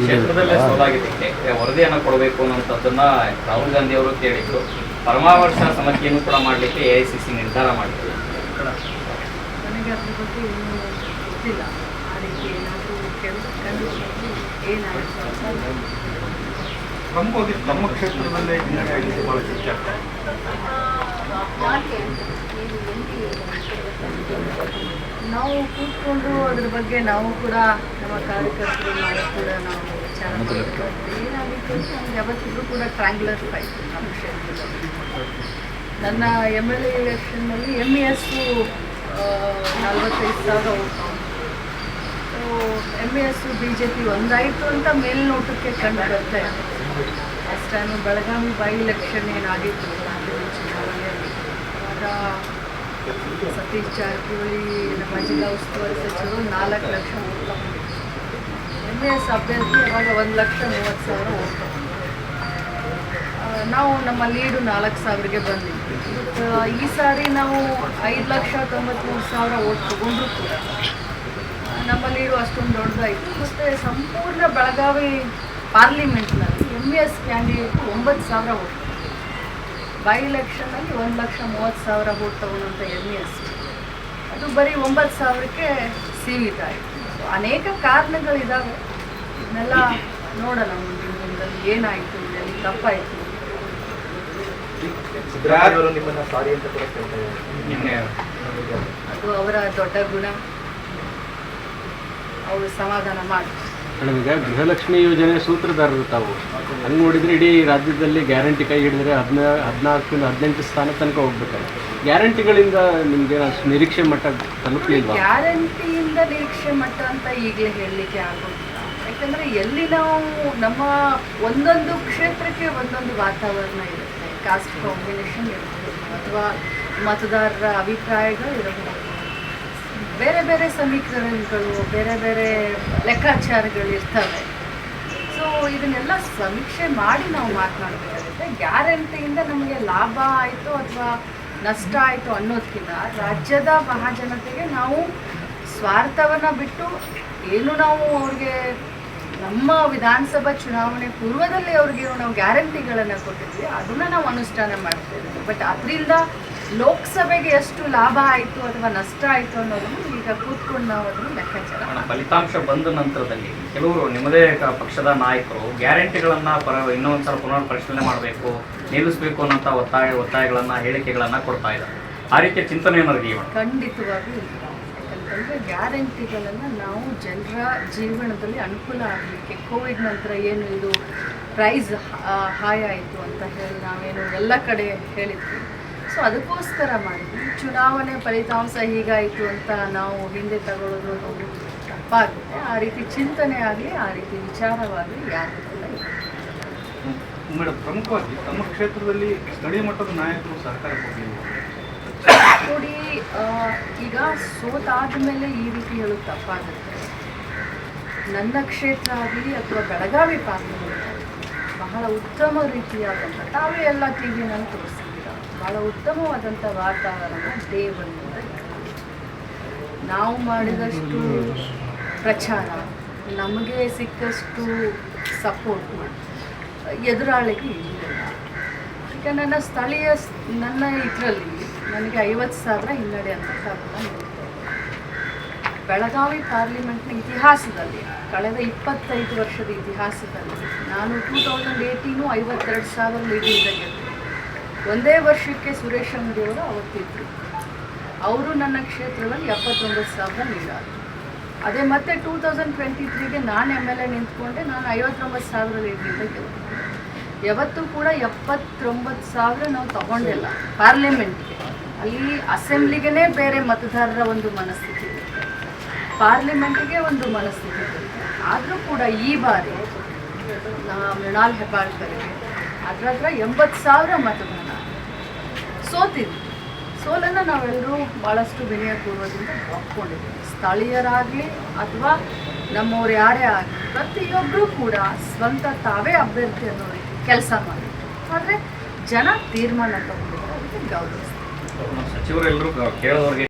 ಕ್ಷೇತ್ರದಲ್ಲೇ ಸೋಲಾಗಿದ್ದಕ್ಕೆ ವರದಿಯನ್ನು ಕೊಡಬೇಕು ಅನ್ನುವಂಥದ್ದನ್ನ ರಾಹುಲ್ ಗಾಂಧಿ ಅವರು ಕೇಳಿದ್ರು. ಪರಮಾವರ್ಷ ಸಮಸ್ಯೆಯನ್ನು ಕೂಡ ಮಾಡಲಿಕ್ಕೆ ಎ ಐ ಸಿ ಸಿ ನಿರ್ಧಾರ ಮಾಡಿದ್ರು ನನಗೆ ಅದ್ರ ಬಗ್ಗೆ ಗೊತ್ತಿಲ್ಲ. ಏನಾದರೂ ಕೆಲಸ ತಮ್ಮ ಕ್ಷೇತ್ರದಲ್ಲೇ ಭಾಳ ಆಗಿದೆ ಬಹಳ ಚರ್ಚೆ ಆಗ್ತದೆ. ನಾವು ಕೂತ್ಕೊಂಡು ಅದ್ರ ಬಗ್ಗೆ ನಾವು ಕೂಡ ನಮ್ಮ ಕಾರ್ಯಕರ್ತರು ಕೂಡ ನಾವು ವಿಚಾರ. ಏನಾಗಿತ್ತು ನಮ್ಗೆ ಯಾವತ್ತಿಗೂ ಕೂಡ ಟ್ರ್ಯಾಂಗ್ಯುಲರ್ ಫೈಟ್ ನಮ್ಮ ಕ್ಷೇತ್ರದಲ್ಲಿ. ನನ್ನ ಎಂ ಎಲ್ ಎ ಎಲೆಕ್ಷನ್ನಲ್ಲಿ ಎಂ ಇ ಎಸ್ಸು ನಲ್ವತ್ತೈದು ಸಾವಿರ vote. So M E B J P ಒಂದಾಯಿತು ಅಂತ ಮೇಲ್ನೋಟಕ್ಕೆ ಕಂಡು ಬರುತ್ತೆ ಟೈಮು ಬೆಳಗಾವಿ ಬೈ ಎಲೆಕ್ಷನ್ ಏನಾಗಿತ್ತು? ಸತೀಶ್ ಜಾರಕಿಹೊಳಿ ನಮ್ಮ ಜಿಲ್ಲಾ ಉಸ್ತುವಾರಿ ಸಚಿವರು ನಾಲ್ಕು ಲಕ್ಷ ಓಟ್ ಎಂ ಎ ಎಸ್ ಅಭ್ಯರ್ಥಿ ಅವಾಗ ಒಂದು ಲಕ್ಷ ಮೂವತ್ತು ಸಾವಿರ ಓಟ್ ನಾವು ನಮ್ಮ ಲೀಡು ನಾಲ್ಕು ಸಾವಿರಗೆ ಬಂದಿದ್ವಿ ಈ ಸಾರಿ ನಾವು ಐದು ಲಕ್ಷ ತೊಂಬತ್ತ್ಮೂರು ಸಾವಿರ ಓಟ್ ತಗೊಂಡ್ರು ಕೂಡ. ನಮ್ಮ ಲೀಡು ಅಷ್ಟೊಂದು ದೊಡ್ಡದಾಯಿತು. ಮತ್ತು ಸಂಪೂರ್ಣ ಬೆಳಗಾವಿ ಪಾರ್ಲಿಮೆಂಟ್ನಲ್ಲಿ ಎಂ ಎಸ್ ಕ್ಯಾಂಡಿಡೇಟ್ ಒಂಬತ್ತು ಸಾವಿರ ಬೈ ಎಲೆಕ್ಷನಲ್ಲಿ ಒಂದು ಲಕ್ಷ ಮೂವತ್ತು ಸಾವಿರ ಓಟ್ ತಗೊಳ್ಳುವಂಥ ಎಂ ಎಸ್ ಅದು ಬರೀ ಒಂಬತ್ತು ಸಾವಿರಕ್ಕೆ ಸೀಮಿತ ಆಯಿತು. ಸೊ ಅನೇಕ ಕಾರಣಗಳಿದ್ದಾವೆ ಇದನ್ನೆಲ್ಲ ನೋಡೋಣ ಮುಂದಿನ ದಿನದಲ್ಲಿ ಏನಾಯಿತು ಅಲ್ಲಿ ತಪ್ಪಾಯಿತು. ಅದು ಅವರ ದೊಡ್ಡ ಗುಣ. ಅವರು ಸಮಾಧಾನ ಮಾಡಿ ಮೇಡಮ್ ಈಗ ಗೃಹಲಕ್ಷ್ಮಿ ಯೋಜನೆ ಸೂತ್ರಧಾರರು ತಾವು. ಹಂಗೆ ನೋಡಿದರೆ ಇಡೀ ರಾಜ್ಯದಲ್ಲಿ ಗ್ಯಾರಂಟಿ ಕೈ ಹಿಡಿದ್ರೆ ಹದಿನ ಹದಿನಾಲ್ಕರಿಂದ ಹದಿನೆಂಟು ಸ್ಥಾನ ತನಕ ಹೋಗ್ಬೇಕಾದ್ರೆ ಗ್ಯಾರಂಟಿಗಳಿಂದ ನಿಮಗೆ ನಿರೀಕ್ಷೆ ಮಟ್ಟ ತಲುಪಲಿಲ್ಲ ಗ್ಯಾರಂಟಿಯಿಂದ ನಿರೀಕ್ಷೆ ಮಟ್ಟ ಅಂತ ಈಗಲೇ ಹೇಳಲಿಕ್ಕೆ ಆಗೋದಿಲ್ಲ. ಯಾಕಂದರೆ ಎಲ್ಲಿ ನಾವು ನಮ್ಮ ಒಂದೊಂದು ಕ್ಷೇತ್ರಕ್ಕೆ ಒಂದೊಂದು ವಾತಾವರಣ ಇರುತ್ತೆ. ಕಾಸ್ಟ್ ಕಾಂಬಿನೇಷನ್ ಇರ್ಬೋದು, ಅಥವಾ ಮತದಾರರ ಅಭಿಪ್ರಾಯಗಳು ಇರಬಹುದು ಬೇರೆ ಬೇರೆ ಸಮೀಕರಣಗಳು, ಬೇರೆ ಬೇರೆ ಲೆಕ್ಕಾಚಾರಗಳು ಇರ್ತವೆ. ಸೊ ಇದನ್ನೆಲ್ಲ ಸಮೀಕ್ಷೆ ಮಾಡಿ ನಾವು ಮಾತನಾಡಬೇಕಾಗುತ್ತೆ. ಗ್ಯಾರಂಟಿಯಿಂದ ನಮಗೆ ಲಾಭ ಆಯಿತು ಅಥವಾ ನಷ್ಟ ಆಯಿತು ಅನ್ನೋದಕ್ಕಿಂತ ರಾಜ್ಯದ ಮಹಾಜನತೆಗೆ ನಾವು ಸ್ವಾರ್ಥವನ್ನು ಬಿಟ್ಟು ಏನು ನಾವು ಅವ್ರಿಗೆ ನಮ್ಮ ವಿಧಾನಸಭಾ ಚುನಾವಣೆ ಪೂರ್ವದಲ್ಲಿ ಅವ್ರಿಗೆ ನಾವು ಗ್ಯಾರಂಟಿಗಳನ್ನು ಕೊಟ್ಟಿದ್ವಿ ಅದನ್ನು ನಾವು ಅನುಷ್ಠಾನ ಮಾಡ್ತಿದ್ವಿ ಬಟ್ ಅದರಿಂದ ಲೋಕಸಭೆಗೆ ಎಷ್ಟು ಲಾಭ ಆಯಿತು ಅಥವಾ ನಷ್ಟ ಆಯಿತು ಅನ್ನೋದನ್ನು ಈಗ ಕೂತ್ಕೊಂಡು ನಾವು ಅದನ್ನು ಲೆಕ್ಕಾಚಾರ ಫಲಿತಾಂಶ ಬಂದ ನಂತರದಲ್ಲಿ ಕೆಲವರು ನಿಮ್ಮದೇ ಪಕ್ಷದ ನಾಯಕರು ಗ್ಯಾರಂಟಿಗಳನ್ನ ಪರ ಇನ್ನೊಂದ್ಸಲ ಪುನರ್ ಪರಿಶೀಲನೆ ಮಾಡಬೇಕು ನಿಲ್ಲಿಸಬೇಕು ಅನ್ನೋಂಥ ಒತ್ತಾಯ ಒತ್ತಾಯಗಳನ್ನ ಹೇಳಿಕೆಗಳನ್ನ ಕೊಡ್ತಾ ಇದ್ದಾರೆ. ಆ ರೀತಿಯ ಚಿಂತನೆ ಏನಾದ್ರು ಖಂಡಿತವಾಗಿ ಮೇಡಮ್? ಖಂಡಿತವಾಗೂ ಇಲ್ಲ. ಯಾಕಂತಂದರೆ ಗ್ಯಾರಂಟಿಗಳನ್ನು ನಾವು ಜನರ ಜೀವನದಲ್ಲಿ ಅನುಕೂಲ ಆಗಲಿಕ್ಕೆ ಕೋವಿಡ್ ನಂತರ ಏನು ಇದು ಪ್ರೈಸ್ ಹಾಯ್ ಆಯಿತು ಅಂತ ಹೇಳಿ ನಾವೇನು ಎಲ್ಲ ಕಡೆ ಹೇಳಿದ್ವಿ. ಸೊ ಅದಕ್ಕೋಸ್ಕರ ಮಾಡಿದ್ವಿ. ಚುನಾವಣೆ ಫಲಿತಾಂಶ ಹೀಗಾಯಿತು ಅಂತ ನಾವು ಹಿಂದೆ ತಗೊಳ್ಳೋದು ಅನ್ನೋದು ತಪ್ಪಾಗುತ್ತೆ. ಆ ರೀತಿ ಚಿಂತನೆ ಆಗಲಿ, ಆ ರೀತಿ ವಿಚಾರವಾಗಲಿ ಯಾರು ಮೇಡಮ್ ಪ್ರಮುಖವಾಗಿ ತಮ್ಮ ಕ್ಷೇತ್ರದಲ್ಲಿ ಸ್ಥಳೀಯ ಮಟ್ಟದ ನಾಯಕರು ಸಹಕಾರ ಕೊಡಲಿಲ್ಲ. ಆ, ಈಗ ಸೋತಾದ ಮೇಲೆ ಈ ರೀತಿ ಹೇಳೋದು ತಪ್ಪಾಗುತ್ತೆ ನನ್ನ ಕ್ಷೇತ್ರ ಆಗಲಿ ಅಥವಾ ಬೆಳಗಾವಿ ಪಾರ್ಲಿಮೆಂಟ್ ಬಹಳ ಉತ್ತಮ ರೀತಿಯಾದಂಥ ತಾವೇ ಎಲ್ಲ ಟಿ ನಾನು ತೋರಿಸ್ತೀರ ಬಹಳ ಉತ್ತಮವಾದಂಥ ವಾತಾವರಣ ಬಂದಿದೆ ನಾವು ಮಾಡಿದಷ್ಟು ಪ್ರಚಾರ ನಮಗೆ ಸಿಕ್ಕಷ್ಟು ಸಪೋರ್ಟ್ ಎದುರಾಳಿಗೆ ಇಲ್ಲ ಈಗ ನನ್ನ ಸ್ಥಳೀಯ ನನ್ನ ಇದರಲ್ಲಿ ನನಗೆ ಐವತ್ತು ಸಾವಿರ ಹಿನ್ನಡೆ ಅಂತ ಕಾರಣ ಬೆಳಗಾವಿ ಪಾರ್ಲಿಮೆಂಟ್ನ ಇತಿಹಾಸದಲ್ಲಿ ಕಳೆದ ಇಪ್ಪತ್ತೈದು ವರ್ಷದ ಇತಿಹಾಸದಲ್ಲಿ ನಾನು ಟೂ ತೌಸಂಡ್ ಏಯ್ಟೀನು ಐವತ್ತೆರಡು ಸಾವಿರ ಲೀಡಿಂದ ಗೆದ್ದೆ. ಒಂದೇ ವರ್ಷಕ್ಕೆ ಸುರೇಶ್ ಅಂಗಡಿಯವರು ಅವತ್ತಿದ್ದರು ಅವರು ನನ್ನ ಕ್ಷೇತ್ರದಲ್ಲಿ ಎಪ್ಪತ್ತೊಂಬತ್ತು ಸಾವಿರ ನೀಡಾದರು ಅದೇ ಮತ್ತೆ ಟೂ ತೌಸಂಡ್ ಟ್ವೆಂಟಿ ತ್ರೀಗೆ ನಾನು ಎಂ ಎಲ್ ಎ ನಿಂತ್ಕೊಂಡೆ ನಾನು ಐವತ್ತೊಂಬತ್ತು ಸಾವಿರ ಲೀಡಿಂದ ಗೆದ್ದೆ. ಯಾವತ್ತೂ ಕೂಡ ಎಪ್ಪತ್ತೊಂಬತ್ತು ಸಾವಿರ ನಾವು ತಗೊಂಡಿಲ್ಲ ಪಾರ್ಲಿಮೆಂಟ್ಗೆ ಅಲ್ಲಿ ಅಸೆಂಬ್ಲಿಗೆ ಬೇರೆ ಮತದಾರರ ಒಂದು ಮನಸ್ಥಿತಿ ಇರುತ್ತೆ. ಪಾರ್ಲಿಮೆಂಟ್ಗೆ ಒಂದು ಮನಸ್ಥಿತಿ ಇರುತ್ತೆ. ಆದರೂ ಕೂಡ ಈ ಬಾರಿ ಮೃಣಾಲ್ ಹೆಬ್ಬಾಳ್ಕರಿಗೆ ಅದ್ರ ಹತ್ರ ಎಂಬತ್ತು ಸಾವಿರ ಮತದಾನ. ಸೋತಿದ್ವಿ. ಸೋಲನ್ನು ನಾವೆಲ್ಲರೂ ಭಾಳಷ್ಟು ವಿನಯಪೂರ್ವದಿಂದ ಒಪ್ಕೊಂಡಿದ್ವಿ ಸ್ಥಳೀಯರಾಗಲಿ ಅಥವಾ ನಮ್ಮವ್ರು ಯಾರೇ ಆಗಲಿ ಪ್ರತಿಯೊಬ್ಬರೂ ಕೂಡ ಸ್ವಂತ ತಾವೇ ಅಭ್ಯರ್ಥಿ ಅನ್ನೋ ಕೆಲಸ ಮಾಡಿದ್ರು ಆದರೆ ಜನ ತೀರ್ಮಾನ ತಗೊಂಡಿದ್ದಾರೆ ಅದಕ್ಕೆ ಗೌರವಿಸ್ತೀವಿ. ಸಚಿವರೆಲ್ಲರೂ ಕೇಳೋರಿಗೆ